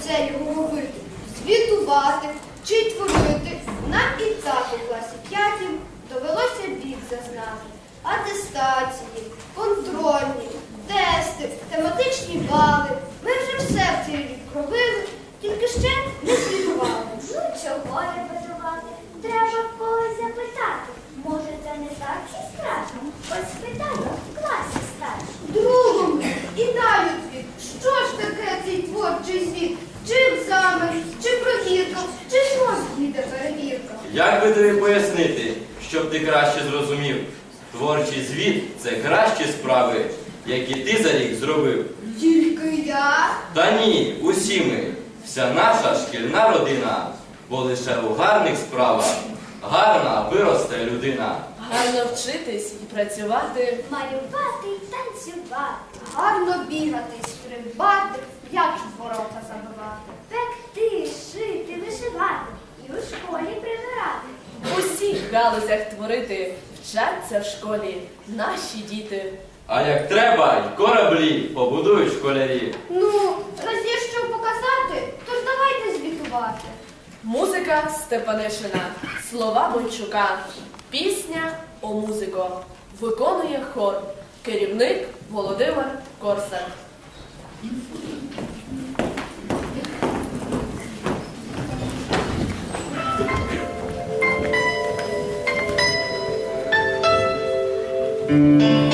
Як же це його робити? Звітувати чи творити? Нам і так у класі п'ятім довелося бік зазнати. Атестації, контрольні, тести, тематичні бали. Ми вже все в цей рік робили, тільки ще не звітували. Ну, чого репетувати? Треба в когось запитати. Може, це не так і страшно? Ось спитаю в класі старші. Другому і далі світ. Що ж таке цей творчий світ? Чи екзамен, чи провірка, чи знов їде перевірка? Як би тобі пояснити, щоб ти краще зрозумів? Творчий звіт це кращі справи, які ти за рік зробив. Тільки я. Та ні, усі ми, вся наша шкільна родина, бо лише у гарних справах гарна виросте людина. Гарно вчитись і працювати. Малювати й танцювати. Гарно бігати, стрибати, як ж ворота забивати. Пекти, шити, вишивати і у школі прибирати. В усіх галузях творити вчаться в школі наші діти. А як треба, й кораблі побудують школярі. Ну, раз є що показати, то ж давайте звітувати. Музика Степанишина, слова Бончука, пісня о музико. Виконує хор. Керівник Володимир Корсак. Тільки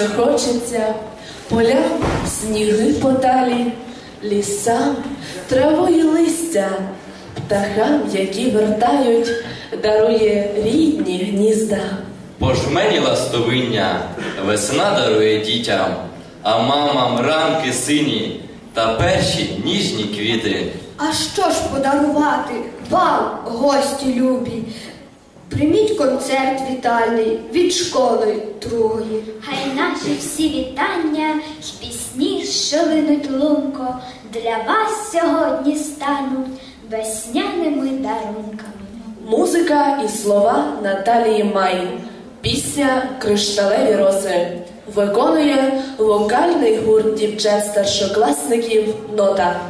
що хочеться. Полям сніги подалі, лісам, траву і листя, птахам, які вертають, дарує рідні гнізда. Пожмені ластовиння, весна дарує дітям, а мамам ранки сині та перші ніжні квіти. А що ж подарувати вам, гості любі? Прийміть концерт вітальний від школи другої. Хай наші всі вітання й пісні, що линуть лунко, для вас сьогодні стануть весняними дарунками. Музика і слова Наталії Май. Пісня Кришталеві роси. Виконує вокальний гурт дівчат старшокласників Нота.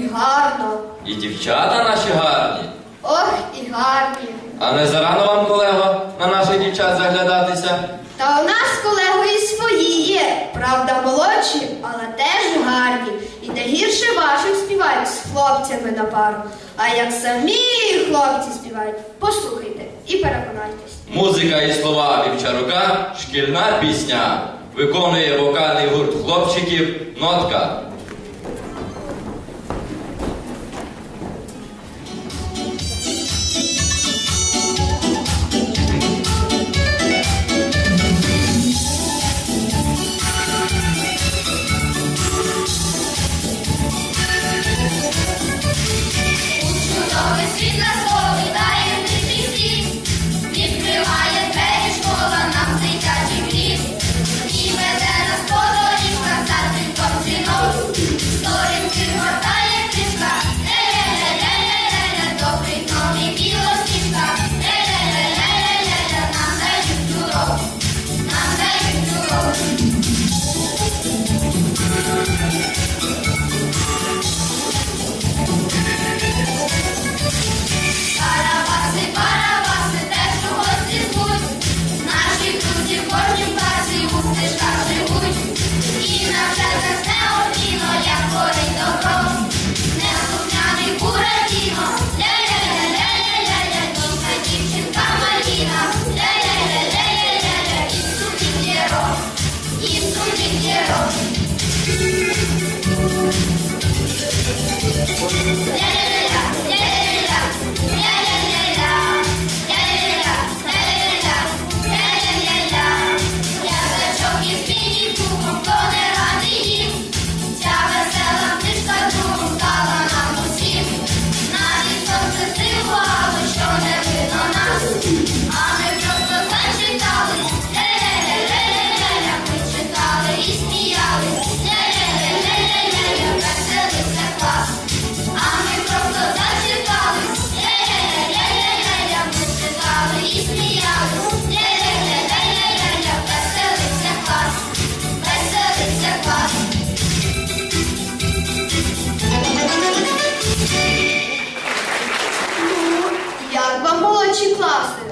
І гарно, І дівчата наші гарні. ох, і гарні. А не зарано вам, колего, на наших дівчат заглядатися? Та у нас колего і свої є, правда, молодші, але теж гарні. І не гірше ваших співають з хлопцями на пару. А як самі хлопці співають, послухайте і переконайтесь. Музика і слова Вівчарука, шкільна пісня. Виконує вокальний гурт хлопчиків Нотка.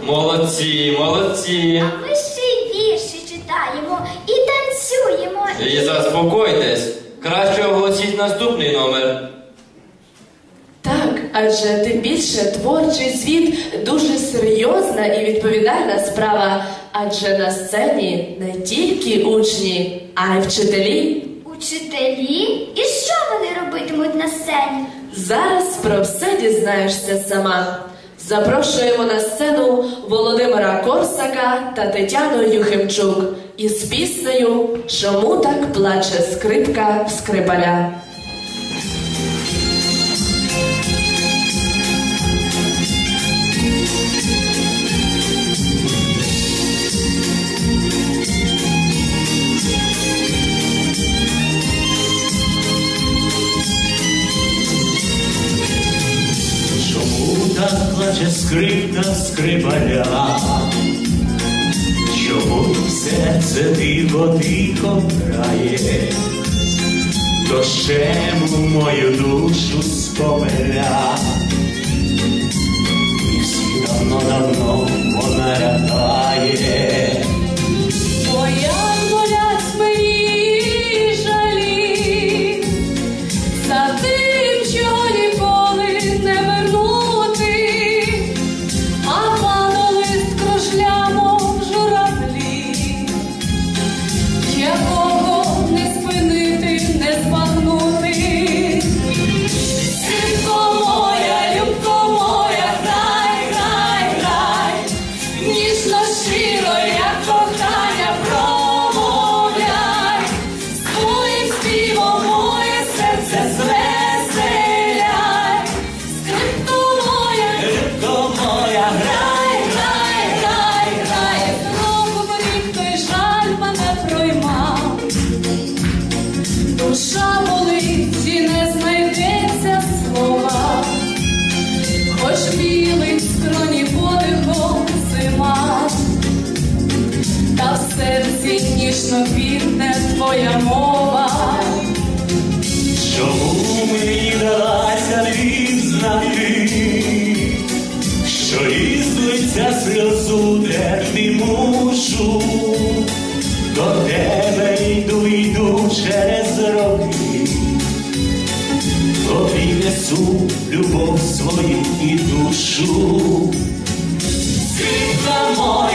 Молодці, молодці. А ми ще й вірші читаємо і танцюємо. І заспокойтесь. Краще оголосіть наступний номер. Так, адже тим більше творчий світ дуже серйозна і відповідальна справа. Адже на сцені не тільки учні, а й вчителі. Учителі? І що вони робитимуть на сцені? Зараз про все дізнаєшся сама. Запрошуємо на сцену Володимира Корсака та Тетяну Юхимчук із піснею Чому так плаче скрипка в скрипаля. скрипаля, чому все це диво тихо грає, то у мою душу. любов свою і душу. Світ замор.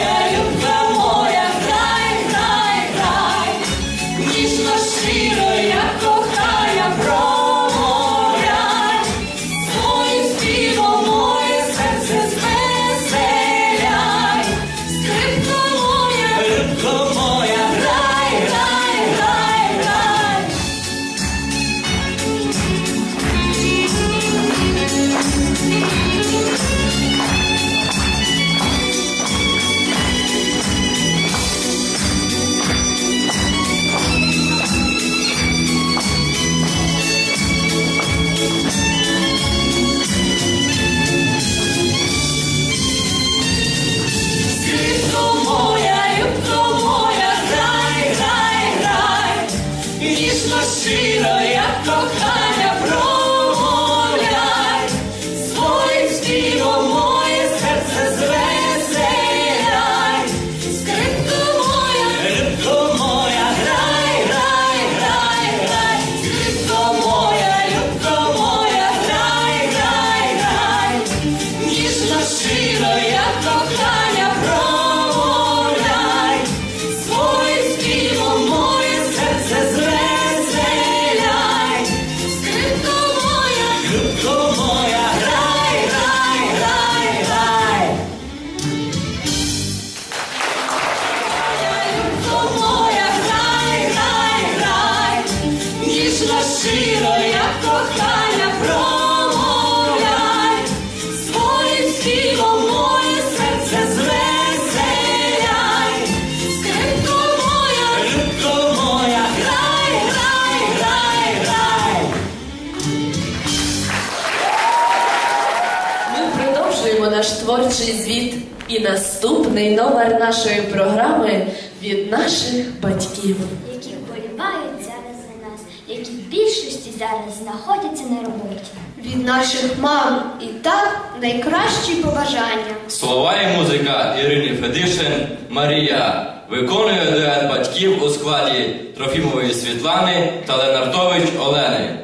перший звіт і наступний номер нашої програми від наших батьків, які вболівають зараз за нас, які в більшості зараз знаходяться на роботі. Від наших мам і так найкращі побажання. Слова і музика Ірині Федишин Марія виконує дует батьків у складі Трофімової Світлани та Ленартович Олени.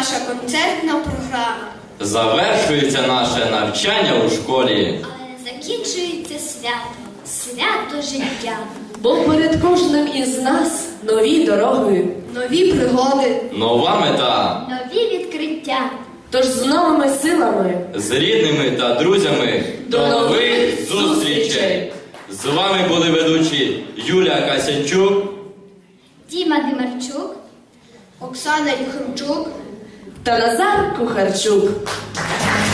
Наша концертна програма. Завершується наше навчання у школі. Але закінчується свято, свято життя. Бо перед кожним із нас нові дороги. Нові пригоди. Нова мета Нові відкриття. Тож з новими силами з рідними та друзями. До нових зустрічей! З вами були ведучі Юлія Касянчук. Діма Димарчук. Оксана Юхимчук. та Назар Кухарчук.